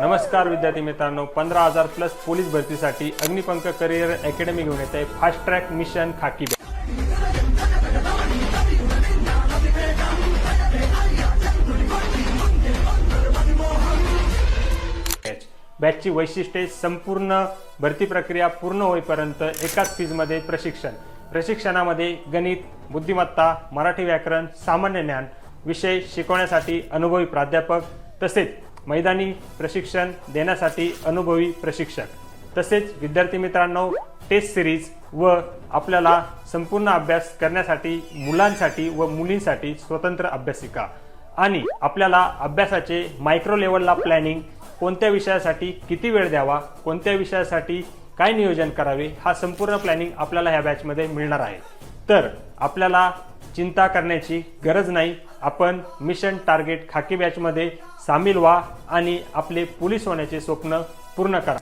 नमस्कार विद्यार्थी मित्रांनो पंधरा हजार प्लस पोलीस भरतीसाठी अग्निपंख करिअर अकॅडमी घेऊन येत आहे फास्ट ट्रॅक मिशन खाकी बॅच. बॅचची वैशिष्ट्ये संपूर्ण भरती प्रक्रिया पूर्ण होईपर्यंत एकाच फीजमध्ये प्रशिक्षण प्रशिक्षणामध्ये गणित बुद्धिमत्ता मराठी व्याकरण सामान्य ज्ञान विषय शिकवण्यासाठी अनुभवी प्राध्यापक तसेच मैदानी प्रशिक्षण देण्यासाठी अनुभवी प्रशिक्षक. तसेच विद्यार्थी मित्रांनो टेस्ट सिरीज व आपल्याला संपूर्ण अभ्यास करण्यासाठी मुलांसाठी व मुलींसाठी स्वतंत्र अभ्यासिका. आणि आपल्याला अभ्यासाचे मायक्रो लेवलला प्लॅनिंग कोणत्या विषयासाठी किती वेळ द्यावा कोणत्या विषयासाठी काय नियोजन करावे हा संपूर्ण प्लॅनिंग आपल्याला ह्या बॅचमध्ये मिळणार आहे. तर आपल्याला चिंता करण्याची गरज नाही आपण मिशन टार्गेट खाकी बॅचमध्ये सामील व्हा आणि आपले पोलीस होण्याचे स्वप्न पूर्ण करा.